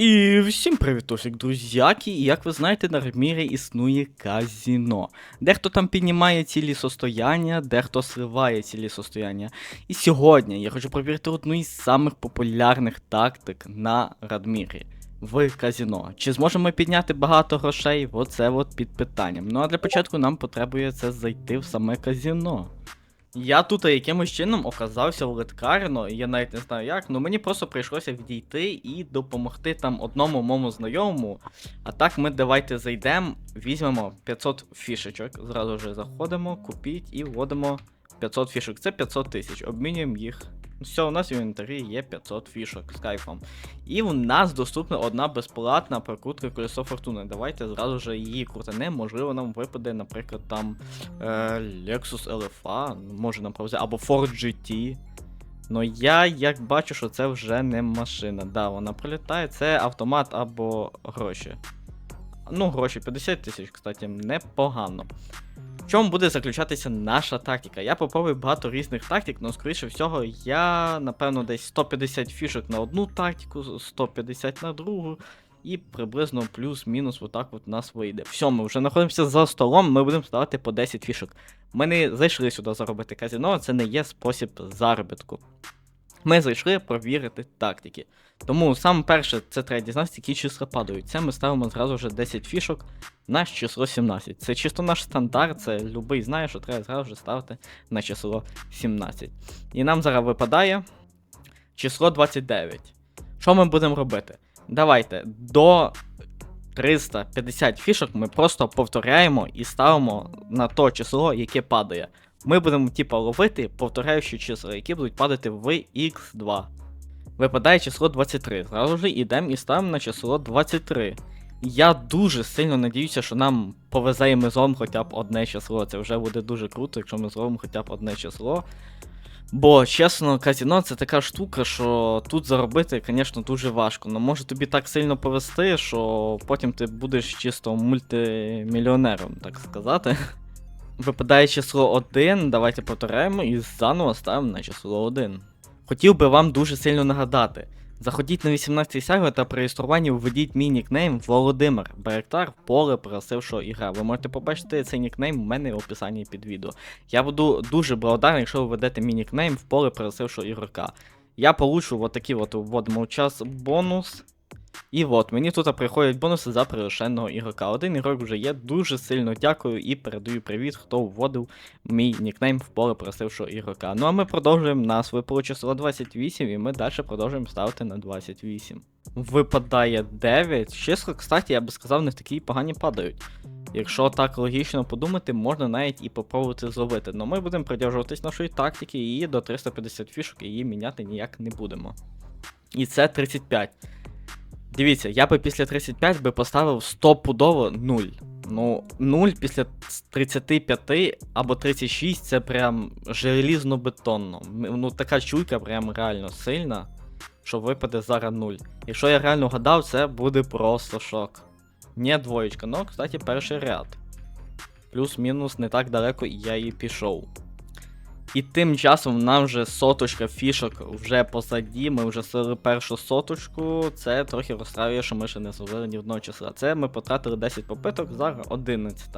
І всім привітосик, друзяки. І як ви знаєте, на Ремірі існує казіно. Дехто там піднімає цілі состояння, дехто сливає цілі состояння. І сьогодні я хочу провірити одну із самих популярних тактик на Радмірі. В казіно. Чи зможемо ми підняти багато грошей? Оце от під питанням. Ну а для початку нам потребується зайти в саме казіно. Я тут якимось чином оказався в литкарно, я навіть не знаю як, але мені просто прийшлося відійти і допомогти там одному моєму знайомому. А так ми давайте зайдемо, візьмемо 500 фішечок, зразу ж заходимо, купіть і вводимо 500 фішок. Це 500 тисяч, обмінюємо їх. Все, у нас в інвентарі є 500 фішок з кайфом. І у нас доступна одна безплатна прокрутка колесо фортуни. Давайте зразу ж її крутанемо. Можливо, нам випаде, наприклад, там е, Lexus LFA, може нам повезе, або Ford GT. Ну я як бачу, що це вже не машина. Да, вона прилітає, це автомат або гроші. Ну, гроші 50 тисяч, кстати, непогано. В чому буде заключатися наша тактика? Я попробую багато різних тактик, але скоріше всього, я, напевно, десь 150 фішок на одну тактику, 150 на другу, і приблизно плюс-мінус отак от у нас вийде. Все, ми вже знаходимося за столом, ми будемо ставити по 10 фішок. Ми не зайшли сюди заробити казино, це не є спосіб заробітку. Ми зайшли провірити тактики. Тому саме перше, це треба дізнатися, які числа падають. Це ми ставимо зразу вже 10 фішок на число 17. Це чисто наш стандарт, це любий знає, що треба зразу вже ставити на число 17. І нам зараз випадає число 29. Що ми будемо робити? Давайте до 350 фішок ми просто повторяємо і ставимо на то число, яке падає. Ми будемо типа ловити повторяючі числа, які будуть падати в x2. Випадає число 23. Зразу ж йдемо і ставимо на число 23. Я дуже сильно надіюся, що нам повезе і ми зробимо хоча б одне число. Це вже буде дуже круто, якщо ми зробимо хоча б одне число. Бо, чесно, казіно це така штука, що тут заробити, звісно, дуже важко. Ну може тобі так сильно повести, що потім ти будеш чисто мультимільйонером, так сказати. Випадає число 1, давайте повторяємо і заново ставимо на число 1. Хотів би вам дуже сильно нагадати. Заходіть на 18 сервер та при реєструванні введіть мій нікнейм Володимир Беректар поле просившого ігра. Ви можете побачити цей нікнейм у мене в описанні під відео. Я буду дуже благодарний, якщо ви введете мій нікнейм в поле просившого ігрока. Я получу от такий от вводимо час бонус. І от, мені тут приходять бонуси за прирушеного ігрока. Один ігрок вже є. Дуже сильно дякую і передаю привіт, хто вводив мій нікнейм в поле просившого ігрока. Ну а ми продовжуємо на своє поле число 28, і ми далі продовжуємо ставити на 28. Випадає 9. Чесно, кстати, я би сказав, не такі погані падають. Якщо так логічно подумати, можна навіть і попробувати зловити. Но ми будемо придержуватись нашої тактики і до 350 фішок її міняти ніяк не будемо. І це 35. Дивіться, я би після 35 би поставив стопудово 0. Ну, 0 після 35 або 36 це прям желізно-бетонно. Ну, така чуйка прям реально сильна, що випаде зараз 0. Якщо я реально гадав, це буде просто шок. Не двоєчка, ну, кстати, перший ряд. Плюс-мінус не так далеко я і пішов. І тим часом нам вже соточка фішок вже позаді, ми вже сили першу соточку. Це трохи розстраює, що ми ще не зробили ні одного числа. Це ми потратили 10 попиток, зараз 11.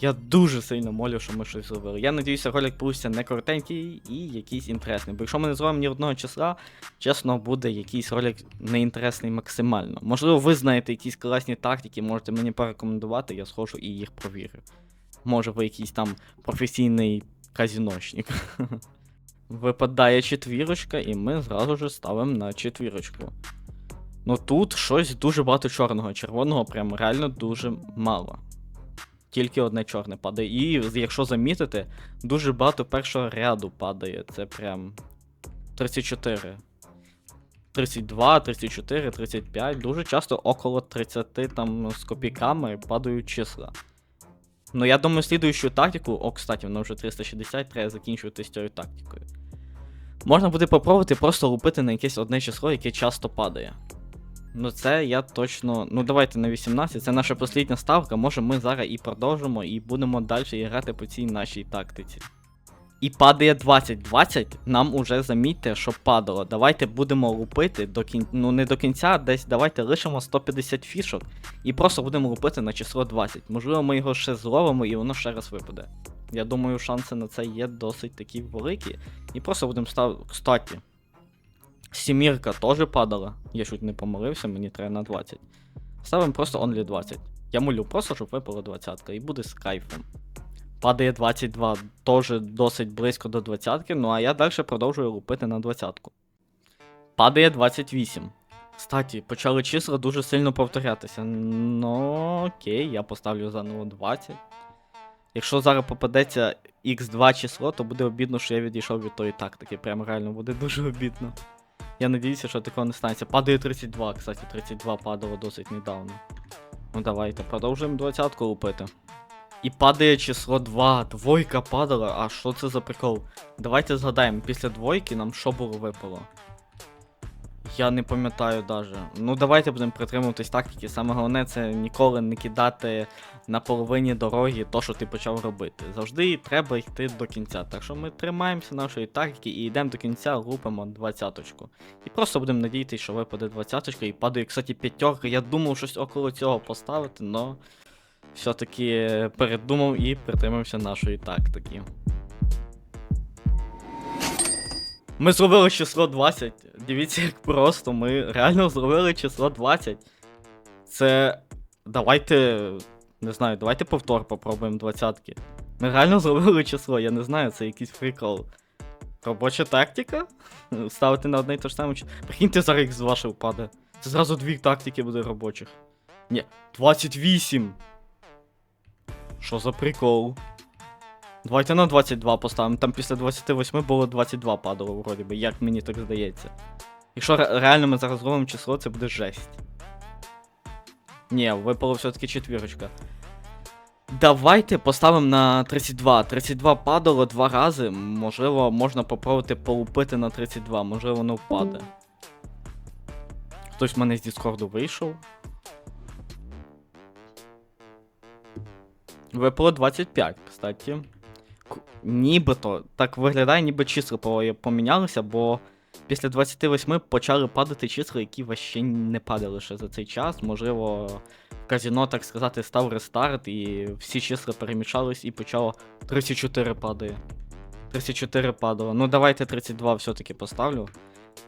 Я дуже сильно молю, що ми щось зробили. Я надіюся, ролик получиться не коротенький і якийсь інтересний. Бо якщо ми не зробимо ні одного числа, чесно, буде якийсь ролик неінтересний максимально. Можливо, ви знаєте якісь класні тактики, можете мені порекомендувати, я схожу і їх провірю. Може, ви якийсь там професійний казіночник. Випадає четвірочка, і ми зразу ж ставимо на четвірочку. Ну тут щось дуже багато чорного. Червоного прям реально дуже мало. Тільки одне чорне падає. І якщо замітити, дуже багато першого ряду падає. Це прям 34. 32, 34, 35. Дуже часто около 30 там з копійками падають числа. Ну, я думаю, слідуючу тактику, о, кстати, вона вже 360, треба закінчувати з цією тактикою. Можна буде попробувати просто лупити на якесь одне число, яке часто падає. Ну, це я точно. Ну, давайте на 18, це наша послідня ставка. Може ми зараз і продовжимо, і будемо далі грати по цій нашій тактиці. І падає 20. 20 нам уже замітьте, що падало. Давайте будемо лупити до кін... ну не до кінця, а десь давайте лишимо 150 фішок і просто будемо лупити на число 20. Можливо, ми його ще зловимо і воно ще раз випаде. Я думаю, шанси на це є досить такі великі. І просто будемо ставити. Кстати, сімірка теж падала. Я чуть не помилився, мені треба на 20. Ставимо просто only 20. Я молю просто, щоб випала 20 і буде з кайфом. Падає 22, теж досить близько до 20, ну а я далі продовжую лупити на 20. Падає 28. Кстати, почали числа дуже сильно повторятися. Ну, окей, я поставлю заново 20. Якщо зараз попадеться x2 число, то буде обідно, що я відійшов від тої тактики. Прям реально буде дуже обідно. Я надіюся, що такого не станеться. Падає 32, кстати, 32 падало досить недавно. Ну давайте, продовжуємо 20 лупити. І падає число 2. Двойка падала. А що це за прикол? Давайте згадаємо, після двойки нам що було випало? Я не пам'ятаю даже. Ну давайте будемо притримуватись тактики. Саме головне це ніколи не кидати на половині дороги то, що ти почав робити. Завжди треба йти до кінця. Так що ми тримаємося нашої тактики і йдемо до кінця, лупимо двадцяточку. І просто будемо надіятися, що випаде двадцяточка і падає, кстати, п'ятерка. Я думав щось около цього поставити, но все-таки передумав і притримався нашої тактики. Ми зробили число 20. Дивіться, як просто. Ми реально зробили число 20. Це. Давайте. Не знаю, давайте повтор попробуємо двадцятки. Ми реально зробили число, я не знаю, це якийсь прикол. Робоча тактика? Ставити на одне і те ж саме. чи- Прикиньте, зараз з ваше впаде. Це зразу дві тактики буде робочих. Ні, 28. Що за прикол? Давайте на 22 поставимо. Там після 28 було 22 падало, вроді би, як мені так здається. Якщо ре- реально ми зараз зробимо число, це буде жесть. Ні, випало все-таки четвірочка. Давайте поставимо на 32. 32 падало два рази. Можливо, можна попробувати полупити на 32, можливо, воно впаде. Хтось в мене з Діскорду вийшов. Випало 25, кстати. Нібито так виглядає, ніби числа помінялися, бо після 28 почали падати числа, які вообще не падали ще за цей час. Можливо, казіно, так сказати, став рестарт, і всі числа перемішались і почало 34 падає. 34 падало. Ну давайте 32 все-таки поставлю.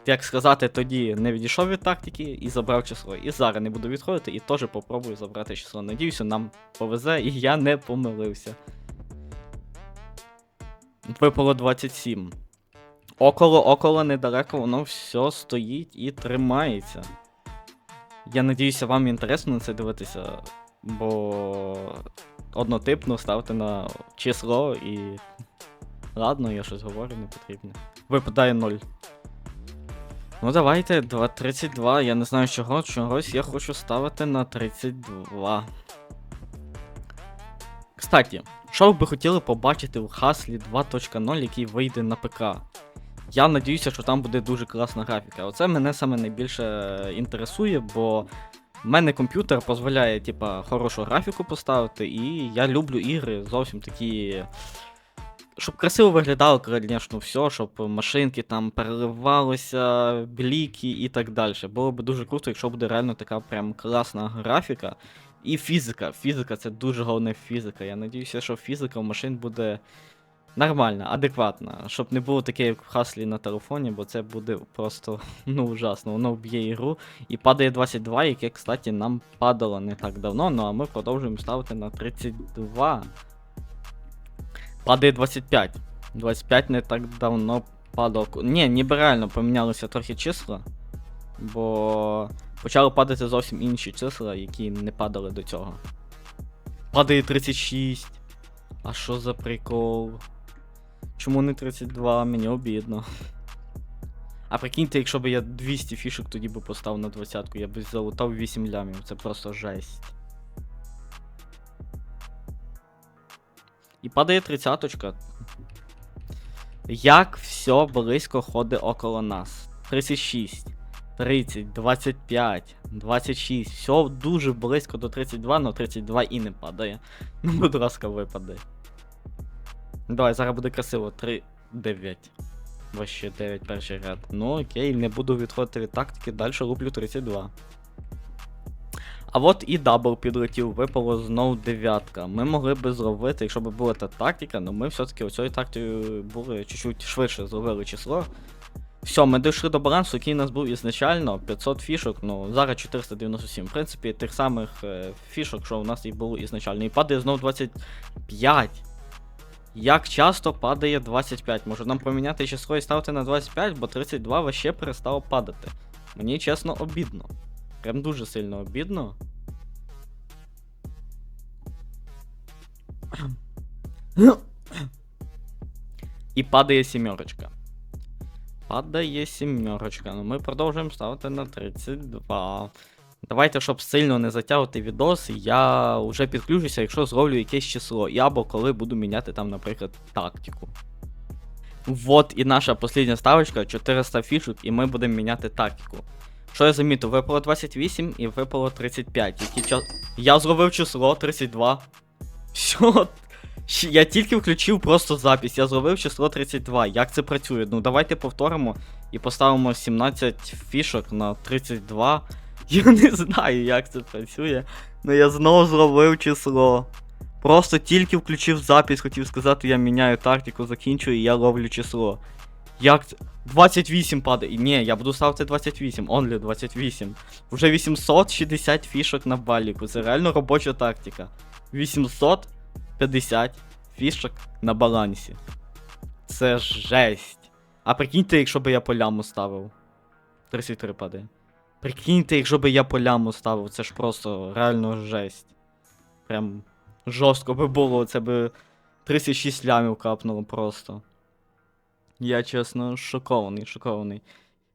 Як сказати, тоді не відійшов від тактики і забрав число. І зараз не буду відходити і теж попробую забрати число. Надіюся, нам повезе, і я не помилився. Випало 27. Около, около недалеко воно все стоїть і тримається. Я надіюся, вам інтересно на це дивитися, бо однотипно ставте на число і. Ладно, я щось говорю, не потрібно. Випадає 0. Ну давайте, два- 32. Я не знаю чого, чогось я хочу ставити на 32. Кстати, що ви би хотіли побачити в Хаслі 2.0, який вийде на ПК? Я надіюся, що там буде дуже класна графіка. Оце мене саме найбільше е, інтересує, бо в мене комп'ютер дозволяє, типа, хорошу графіку поставити, і я люблю ігри зовсім такі. Щоб красиво виглядало, звісно, все, щоб машинки там переливалися, бліки і так далі. Було б дуже круто, якщо буде реально така прям класна графіка. І фізика. Фізика це дуже головне фізика. Я надіюся, що фізика в машин буде нормальна, адекватна. Щоб не було таке, як в хаслі на телефоні, бо це буде просто ну ужасно. Воно вб'є ігру. І падає 22, яке, кстати, нам падало не так давно, ну а ми продовжуємо ставити на 32. Падає 25. 25 не так давно падало. Ні, ніби реально помінялися трохи числа. Бо почали падати зовсім інші числа, які не падали до цього. Падає 36. А що за прикол? Чому не 32? Мені обідно. А прикиньте, якщо б я 200 фішок тоді би поставив на 20-ку, я б залутав 8 лямів. Це просто жесть. І падає тридцяточка. Як все близько ходить около нас. 36, 30, 25, 26. Все дуже близько до 32, але 32 і не падає. Ну, будь ласка, випаде. Давай, зараз буде красиво. 3, 9. Вообще 9 перший ряд. Ну окей, не буду відходити від тактики, далі луплю 32. А от і дабл підлетів, випало знов дев'ятка. Ми могли би зробити, якщо б була та тактика, але ми все-таки оцією тактикою були чуть-чуть швидше зробили число. Все, ми дійшли до балансу, який у нас був ізначально 500 фішок, ну зараз 497. В принципі, тих самих е, фішок, що у нас і було ізначально. І падає знов 25. Як часто падає 25? Може нам поміняти число і ставити на 25, бо 32 вообще перестало падати. Мені чесно обідно. Прям дуже сильно обідно. І падає сімерочка. Падає сімерочка. Ну ми продовжуємо ставити на 32. Давайте, щоб сильно не затягувати відос, я вже підключуся, якщо зроблю якесь число. І або коли буду міняти там, наприклад, тактику. Вот і наша послідня ставочка 400 фішок, і ми будемо міняти тактику. Що я замітив? Випало 28 і випало 35. Які час... Я зробив число 32. Все. Я тільки включив просто запись, я зробив число 32. Як це працює? Ну давайте повторимо і поставимо 17 фішок на 32. Я не знаю, як це працює. Ну я знову зробив число. Просто тільки включив запись, хотів сказати, я міняю тактику, закінчую і я ловлю число. Як 28 падає. Ні, я буду ставити 28, only 28. Вже 860 фішок на баліку. Це реально робоча тактика. 850 фішок на балансі. Це жесть. А прикиньте, якщо би я по ляму ставив. 33 падає. Прикиньте, якщо би я по ляму ставив, це ж просто реально жесть. Прям жорстко би було, це би 36 лямів капнуло просто. Я чесно шокований, шокований.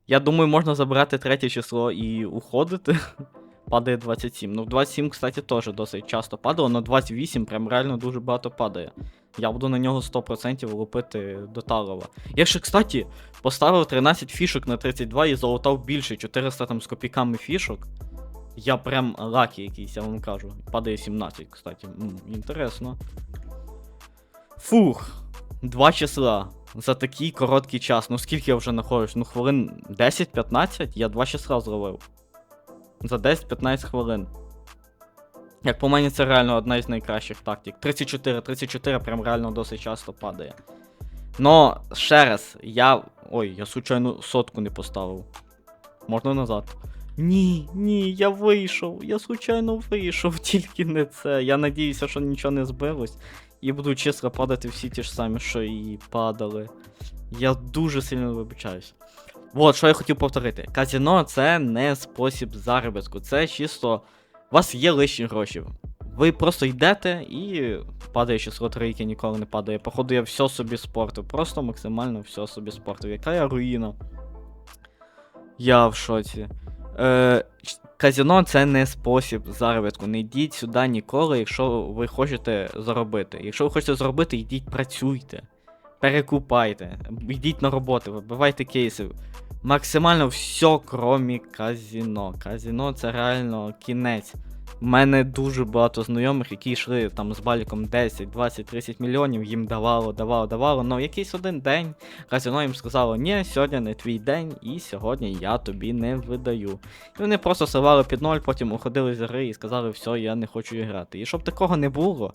Я думаю, можна забрати третє число і уходити. Падає 27. Ну, 27, кстати, теж досить часто падало, але 28 прям реально дуже багато падає. Я буду на нього 100% лупити до Талова. Я ще, кстати, поставив 13 фішок на 32 і залутав більше 400 там з копійками фішок. Я прям лакі якийсь, я вам кажу. Падає 17, кстати. М, інтересно. Фух, два числа. За такий короткий час. Ну скільки я вже знаходжусь? Ну хвилин 10-15? Я два числа зробив. За 10-15 хвилин. Як по мені, це реально одна із найкращих тактик. 34, 34 прям реально досить часто падає. Но, ще раз, я. Ой, я случайно сотку не поставив. Можна назад. Ні, ні, я вийшов. Я случайно вийшов, тільки не це. Я надіюся, що нічого не збилось. І будуть числа падати всі ті ж самі, що і падали. Я дуже сильно вибачаюсь. Вот, що я хотів повторити. Казіно це не спосіб заробітку, це чисто. У вас є лишні гроші. Ви просто йдете і падає число трійки, ніколи не падає. Походу, я все собі спортив. Просто максимально все собі спортив. Яка я руїна. Я в шоці. Е, Казіно це не спосіб заробітку. Не йдіть сюди ніколи, якщо ви хочете заробити. Якщо ви хочете заробити, йдіть працюйте. Перекупайте, йдіть на роботу, вибивайте кейси. Максимально все, кромі казіно. Казіно це реально кінець. У мене дуже багато знайомих, які йшли там з баліком 10, 20, 30 мільйонів, їм давало, давало, давало. Ну якийсь один день казино їм сказало, ні, сьогодні не твій день, і сьогодні я тобі не видаю. І вони просто сивали під ноль, потім уходили з гри і сказали, все, я не хочу грати. І щоб такого не було,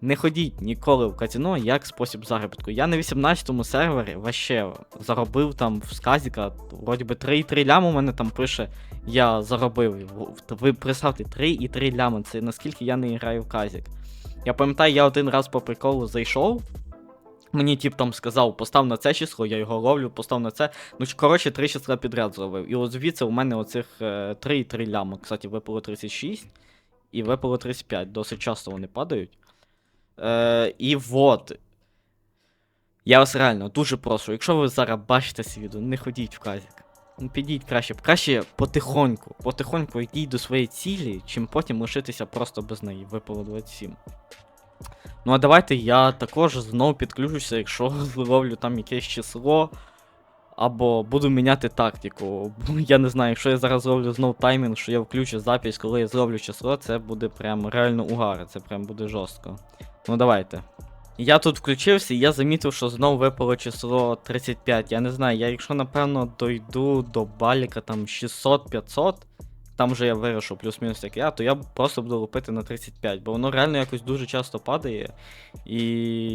не ходіть ніколи в казино як спосіб заробітку. Я на 18-му сервері вообще заробив там в сказіка, вроді би 3,3 ляма у мене там пише, я заробив. Ви представте, 3,3 ляма, це наскільки я не граю в казік. Я пам'ятаю, я один раз по приколу зайшов. Мені тип там сказав, постав на це число, я його ловлю, постав на це. Ну, коротше, три числа підряд зробив. І от звідси у мене оцих е, 3,3 ляма. Кстати, випало 36 і випало 35. Досить часто вони падають. Е, і вот. Я вас реально дуже прошу, якщо ви зараз бачите відео, не ходіть в казік. Ну, підіть краще, краще потихоньку, потихоньку йдіть до своєї цілі, чим потім лишитися просто без неї. Випало 27. Ну а давайте я також знову підключуся, якщо зловлю там якесь число. Або буду міняти тактику. Я не знаю, якщо я зараз зроблю знов таймінг, що я включу запись, коли я зроблю число, це буде прям реально угар, це прям буде жорстко. Ну давайте. Я тут включився, і я замітив, що знову випало число 35. Я не знаю, я якщо напевно дойду до баліка там 600-500, там вже я вирішу плюс-мінус як я, то я просто буду лупити на 35, бо воно реально якось дуже часто падає. І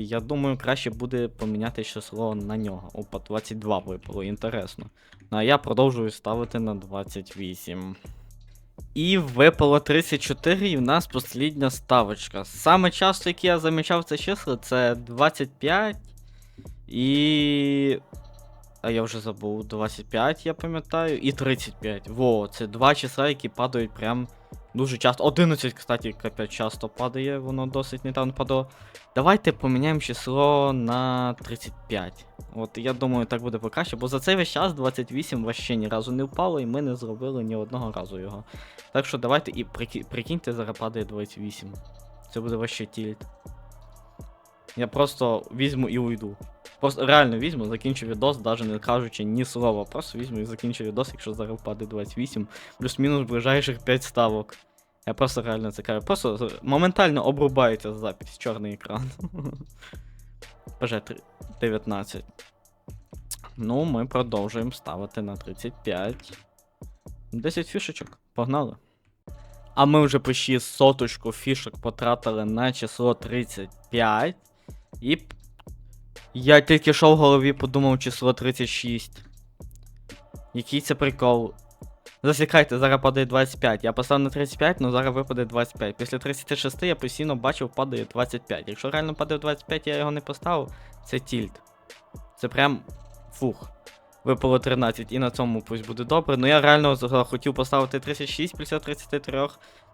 я думаю, краще буде поміняти число на нього. Опа, 22 випало, інтересно. Ну а я продовжую ставити на 28. І випало 34, і в нас послідня ставочка. Саме часто, який я замічав це число, це 25 і. А я вже забув 25, я пам'ятаю, і 35. Во, це два числа, які падають прям дуже часто. 11, кстати, капець часто падає, воно досить недавно падало. Давайте поміняємо число на 35. От я думаю, так буде покраще, бо за цей весь час 28 вообще ні разу не впало, і ми не зробили ні одного разу його. Так що давайте і прики- прикиньте, зараз падає 28. Це буде вообще тільт. Я просто візьму і уйду. Просто реально візьму, закінчу відос, навіть не кажучи ні слова. Просто візьму і закінчу відос, якщо зараз впаде 28, плюс-мінус ближайших 5 ставок. Я просто реально кажу. Просто моментально обрубається запись, чорний екран. Три- 19. Ну, ми продовжуємо ставити на 35. 10 фішечок, погнали. А ми вже почти соточку фішок потратили на число 35. І п- я тільки що в голові подумав число 36. Який це прикол? Засікайте, зараз падає 25. Я поставив на 35, але зараз випаде 25. Після 36 я постійно бачив, падає 25. Якщо реально падає 25, я його не поставив, це тільт. Це прям фух. Випало 13, і на цьому пусть буде добре. Ну я реально хотів поставити 36 після 33,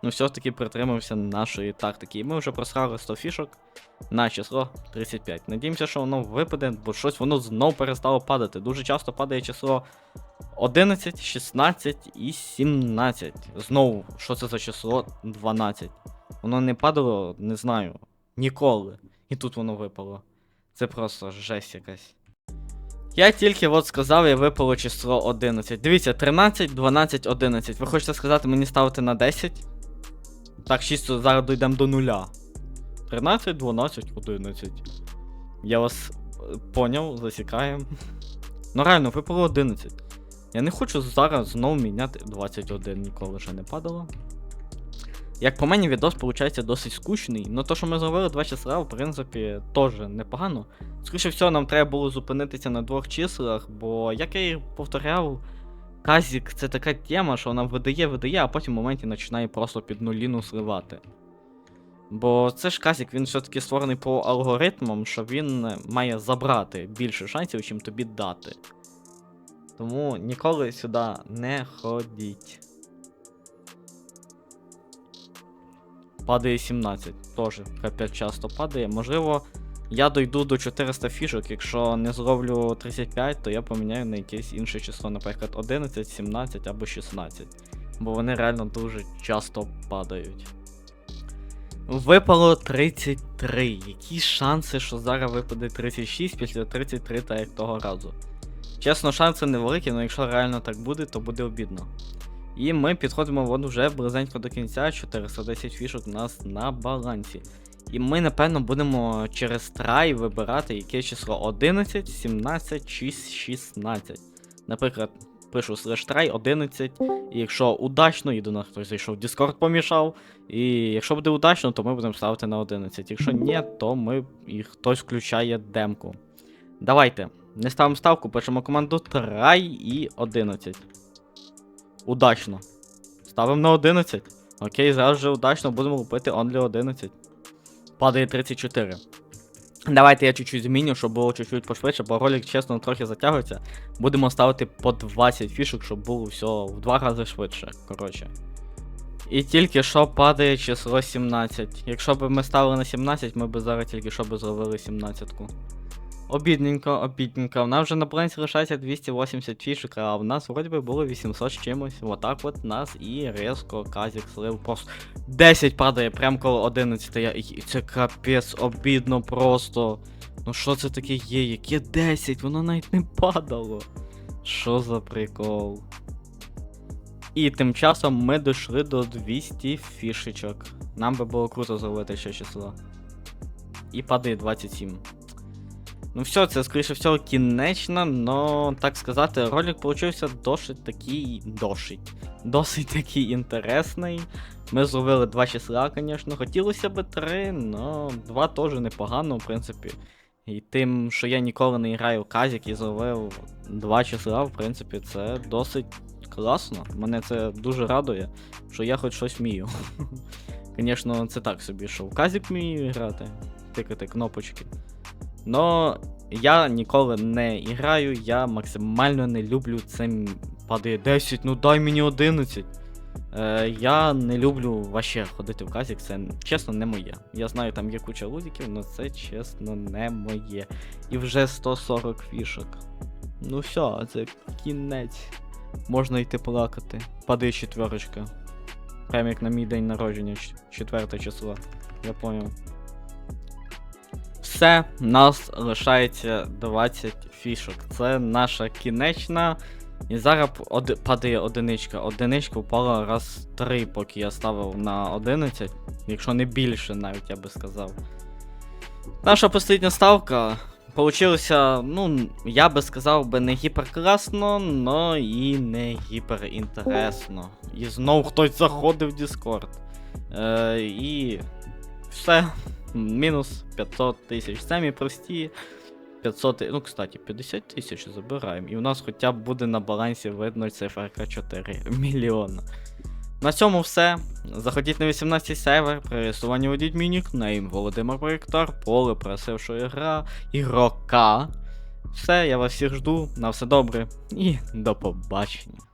ну все ж таки притримався нашої тактики. І ми вже просрали 100 фішок на число 35. Надіємося, що воно випаде, бо щось воно знов перестало падати. Дуже часто падає число 11, 16 і 17. Знову, що це за число 12. Воно не падало, не знаю, ніколи. І тут воно випало. Це просто жесть якась. Я тільки от сказав, і випало число 11. Дивіться, 13, 12, 11. Ви хочете сказати мені ставити на 10? Так, чисто зараз дійдемо до нуля. 13, 12, 11. Я вас е, поняв, засікаємо. Ну реально, випало 11. Я не хочу зараз знову міняти 21, ніколи ще не падало. Як по мені, відос виходить досить скучний, але то, що ми зробили два числа, в принципі, теж непогано. Скоріше всього, нам треба було зупинитися на двох числах, бо, як я і повторяв, Казік це така тема, що вона видає, видає, а потім в моменті починає просто під нуліну сливати. Бо це ж Казік, він все-таки створений по алгоритмам, що він має забрати більше шансів, чим тобі дати. Тому ніколи сюди не ходіть. Падає 17. Теж капець часто падає. Можливо, я дойду до 400 фішок. Якщо не зроблю 35, то я поміняю на якесь інше число, наприклад, 11, 17 або 16. Бо вони реально дуже часто падають. Випало 33. Які шанси, що зараз випаде 36 після 33, так як того разу. Чесно, шанси невеликі, але якщо реально так буде, то буде обідно. І ми підходимо вон вже близенько до кінця, 410 фішок у нас на балансі. І ми, напевно, будемо через трай вибирати яке число 11, 17 чи 16. Наприклад, пишу slash try 11, і якщо удачно, і до нас хтось зайшов в Discord помішав. І якщо буде удачно, то ми будемо ставити на 11. Якщо ні, то ми і хтось включає демку. Давайте. Не ставимо ставку, пишемо команду try і 11. Удачно. Ставимо на 11. Окей, зараз вже удачно будемо лупити only 11. Падає 34. Давайте я чуть-чуть зміню, щоб було чуть-чуть пошвидше, бо ролик, чесно, трохи затягується. Будемо ставити по 20 фішок, щоб було все в два рази швидше. Коротше. І тільки що падає число 17. Якщо б ми ставили на 17, ми б зараз тільки що б зробили 17-ку. Обідненько, обідненько. В нас вже на балансі лишається 280 фішок, а в нас вроді би було 800 з чимось. Отак от нас і резко казік слив. Просто 10 падає прямо коло 11. Я... і Це капець обідно просто. Ну що це таке є? Яке 10? Воно навіть не падало. Що за прикол? І тим часом ми дійшли до 200 фішечок. Нам би було круто зробити ще число. і падає 27. Ну все, це скоріше всього кінечно, но так сказати, ролик получився досить такий. Досить. Досить такий інтересний. Ми зробили два числа, звісно. Хотілося б три, но два теж непогано, в принципі. І тим, що я ніколи не граю в казік і зробив два числа, в принципі, це досить класно. Мене це дуже радує, що я хоч щось вмію. Звісно, це так собі, що в казік вмію грати, тикати кнопочки. Но я ніколи не граю, я максимально не люблю це м- падає 10, ну дай мені 11. Е, я не люблю вообще ходити в казік, це чесно не моє. Я знаю, там є куча лузиків, але це чесно не моє. І вже 140 фішок. Ну все, це кінець. Можна йти плакати. Падає четверочка. Прям як на мій день народження, 4 число. Я понял. Все, нас лишається 20 фішок. Це наша кінечна. І зараз оди- падає одиничка. Одиничка впала раз 3, поки я ставив на 11. Якщо не більше, навіть я би сказав. Наша остання ставка получилася, ну, я би сказав би не гіперкласно, но і не гіперінтересно. І знов хтось заходив в Discord. Е, і все. Мінус 500 тисяч. Самі прості. 500, ну, кстати, 50 тисяч забираємо. І у нас хоча б буде на балансі видно циферка 4 мільйона. На цьому все. Заходіть на 18 сервер, при реєструванні введіть мій Володимир Проєктор, поле просившої гра, ігрока. Все, я вас всіх жду, на все добре і до побачення.